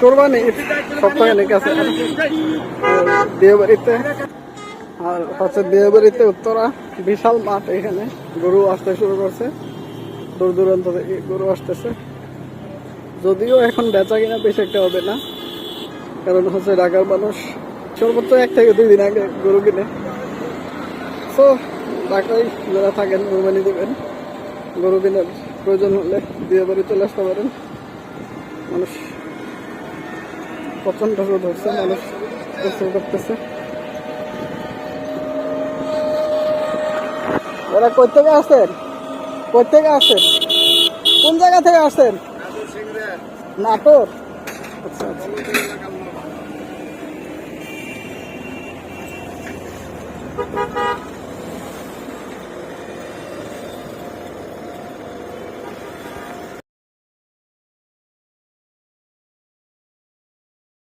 কোরবানি সপ্তাহে কাছে বিয়ে বাড়িতে আর হচ্ছে বিয়ে উত্তরা, বিশাল মাঠ এখানে। গরু আসতে শুরু করছে। দূর দূরান্ত থেকে গরু আসতেছে। যদিও এখন বেচা কিনা বেশি একটা হবে না। কারণ হচ্ছে ঢাকার মানুষ সর্বোচ্চ এক থেকে দুই দিন আগে গরু কিনে। তো ঢাকায় যারা থাকেন, কোরবানি দেবেন। গরু কেনার প্রয়োজন হলে বিয়ে বাড়ি চলে আসতে পারেন। মানুষ প্রচণ্ড রোদ হচ্ছে, মানুষ গোসল করতেছে। ওরা কই থেকে আসেন কই থেকে আসেন কোন জায়গা থেকে আসেন নাটোর? আচ্ছা আচ্ছা।